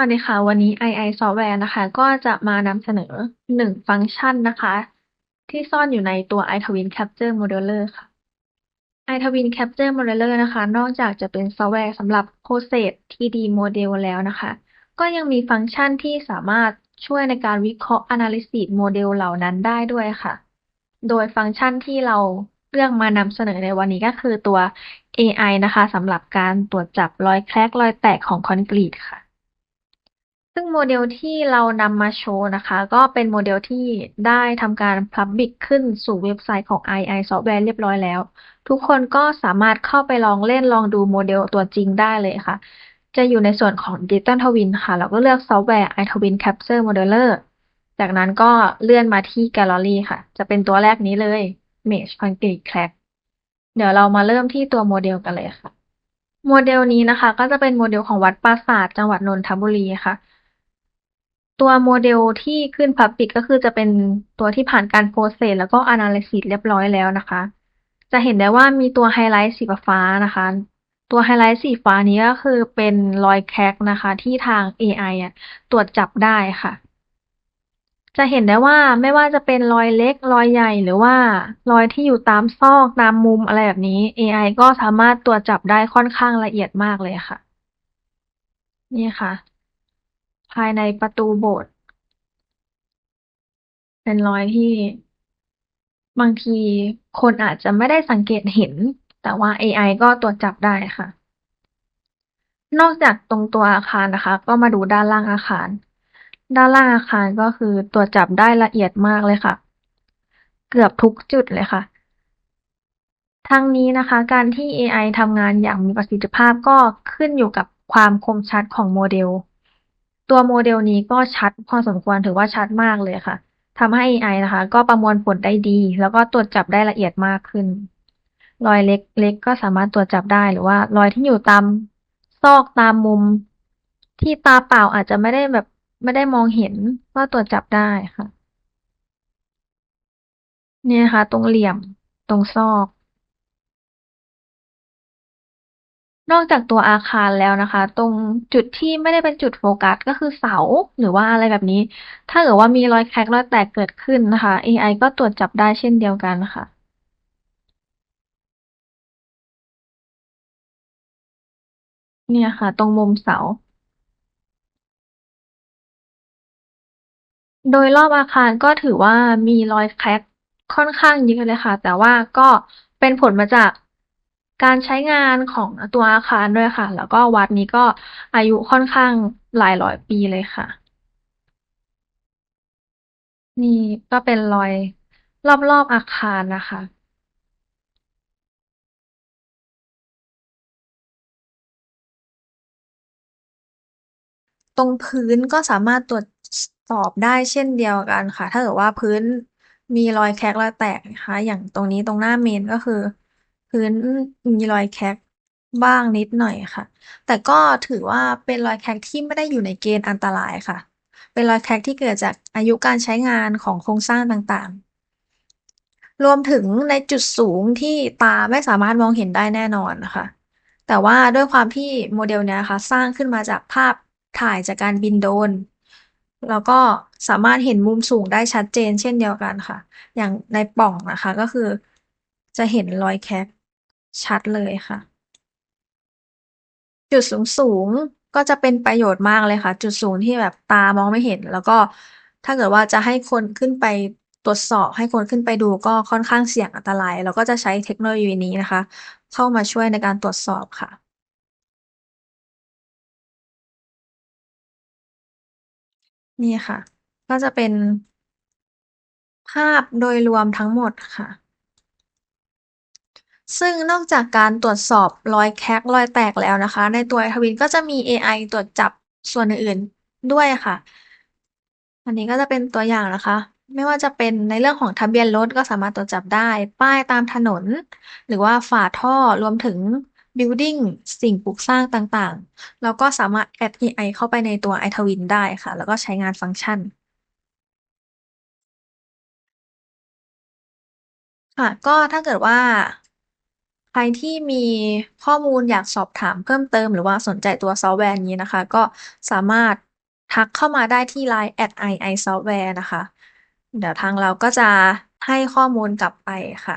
วัสดีค่ะ วันนี้ II Software นะคะ ก็จะมานำเสนอหนึ่งฟังก์ชันนะคะ ที่ซ่อนอยู่ในตัว iTwin Capture Modeler ค่ะ iTwin Capture Modeler นะคะ นอกจากจะเป็นซอฟต์แวร์สำหรับ Process 3D Model แล้วนะคะ ก็ยังมีฟังก์ชันที่สามารถช่วยในการวิเคราะห์ Analysis โมเดลเหล่านั้นได้ด้วยค่ะ โดยฟังก์ชันที่เราเลือกมานำเสนอในวันนี้ก็คือตัว AI นะคะสำหรับการตรวจจับรอยแครกรอยแตกของคอนกรีตค่ะ ซึ่งโมเดลที่เรานำมาโชว์นะคะ ก็เป็นโมเดลที่ได้ทำการ Public ขึ้นสู่เว็บไซต์ของ II Software เรียบร้อยแล้ว ทุกคนก็สามารถเข้าไปลองเล่นลองดูโมเดลตัวจริงได้เลยค่ะ จะอยู่ในส่วนของ Digital Twin ค่ะ เราก็เลือกซอฟต์แวร์ iTwin Capture Modeler จากนั้นก็เลื่อนมาที่ Gallery ค่ะ จะเป็นตัวแรกนี้เลย Mesh Concrete Crack เดี๋ยวเรามาเริ่มที่ตัวโมเดลกันเลยค่ะ โมเดลนี้นะคะ ก็จะเป็นโมเดลของวัดปราสาทจังหวัดนนทบุรีค่ะ ตัวโมเดลที่ขึ้น Public ก็คือจะเป็นตัวที่ผ่านการ Process แล้วก็ Analysis เรียบร้อยแล้วนะคะ จะเห็นได้ว่ามีตัวไฮไลท์สีฟ้านะคะ ตัวไฮไลท์สีฟ้านี้ก็คือเป็นรอยแคกนะคะ ที่ทาง AI อะตรวจจับได้ค่ะ จะเห็นได้ว่าไม่ว่าจะเป็นรอยเล็กรอยใหญ่หรือว่ารอยที่อยู่ตามซอกตามมุมอะไรแบบนี้ AI ก็สามารถตรวจจับได้ค่อนข้างละเอียดมากเลยค่ะ นี่ค่ะ ภายในประตูโบสถ์เป็นรอยที่ บางทีคนอาจจะไม่ได้สังเกตเห็น แต่ว่า AI ก็ตรวจจับได้ค่ะ นอกจากตรงตัวอาคารนะคะ ก็มาดูด้านล่างอาคาร ด้านล่างอาคารก็คือตรวจจับได้ละเอียดมากเลยค่ะ เกือบทุกจุดเลยค่ะทั้งนี้นะคะ การที่ AI ทำงานอย่างมีประสิทธิภาพก็ขึ้นอยู่กับความคมชัดของโมเดล ตัวโมเดลนี้ก็ชัดพอสมควรถือว่าชัดมากเลยค่ะทำให้ AI นะคะ ก็ประมวลผลได้ดี แล้วก็ตรวจจับได้ละเอียดมากขึ้น รอยเล็กๆก็สามารถตรวจจับได้หรือว่า รอยที่อยู่ตามซอกตามมุม ที่ตาเปล่าอาจจะไม่ได้แบบไม่ได้มองเห็นก็ตรวจจับได้ค่ะเนี่ยนะคะ ตรงเหลี่ยมตรงซอก นอกจากตัวอาคารแล้วนะคะ ตรงจุดที่ไม่ได้เป็นจุดโฟกัสก็คือเสาหรือว่าอะไรแบบนี้ ถ้าเกิดว่ามีรอยแครกรอยแตกเกิดขึ้นนะคะ AI ก็ตรวจจับได้เช่นเดียวกันค่ะเนี่ยค่ะ ตรงมุมเสา โดยรอบอาคารก็ถือว่ามีรอยแครกค่อนข้างเยอะเลยค่ะ แต่ว่าก็เป็นผลมาจาก การใช้งานของตัวอาคารด้วยค่ะ แล้วก็วัดนี้ก็อายุค่อนข้างหลายร้อยปีเลยค่ะ นี่ก็เป็นรอยรอบๆอาคารนะคะตรงพื้นก็สามารถตรวจสอบได้เช่นเดียวกันค่ะ ถ้าเกิดว่าพื้นมีรอยแครกรอยแตกนะคะ อย่างตรงนี้ตรงหน้าเมนก็คือ พื้นมีรอยแคร็กบ้างนิดหน่อยค่ะ แต่ก็ถือว่าเป็นรอยแคร็กที่ไม่ได้อยู่ในเกณฑ์อันตรายค่ะ เป็นรอยแคร็กที่เกิดจากอายุการใช้งานของโครงสร้างต่างๆ รวมถึงในจุดสูงที่ตาไม่สามารถมองเห็นได้แน่นอนนะคะ แต่ว่าด้วยความที่โมเดลเนี้ยค่ะ สร้างขึ้นมาจากภาพถ่ายจากการบินโดรนแล้วก็สามารถเห็นมุมสูงได้ชัดเจนเช่นเดียวกันค่ะ อย่างในป่องนะคะก็คือจะเห็นรอยแคร็ก ชัดเลยค่ะ จุดสูงสูงก็จะเป็นประโยชน์มากเลยค่ะ จุดสูงที่แบบตามองไม่เห็น แล้วก็ถ้าเกิดว่าจะให้คนขึ้นไปตรวจสอบ ให้คนขึ้นไปดูก็ค่อนข้างเสี่ยงอันตราย เราก็จะใช้เทคโนโลยีนี้นะคะ เข้ามาช่วยในการตรวจสอบค่ะ นี่ค่ะ ก็จะเป็นภาพโดยรวมทั้งหมดค่ะ ซึ่งนอกจากการตรวจสอบรอยแคกรอยแตกแล้วนะคะ ในตัวทวินก็จะมี AI ตรวจจับส่วนอื่นๆด้วยค่ะ อันนี้ก็จะเป็นตัวอย่างนะคะ ไม่ว่าจะเป็นในเรื่องของทะเบียนรถก็สามารถตรวจจับได้ ป้ายตามถนน หรือว่าฝาท่อรวมถึง building สิ่งปลูกสร้างต่างๆเราก็สามารถ add AI เข้าไปในตัว iTwin ได้ค่ะ แล้วก็ใช้งานฟังก์ชันค่ะก็ถ้าเกิดว่า ใครที่มีข้อมูลอยากสอบถามเพิ่มเติม หรือว่าสนใจตัวซอฟต์แวร์นี้นะคะ ก็สามารถทักเข้ามาได้ที่ Line at ii software นะคะ เดี๋ยวทางเราก็จะให้ข้อมูลกลับไปค่ะ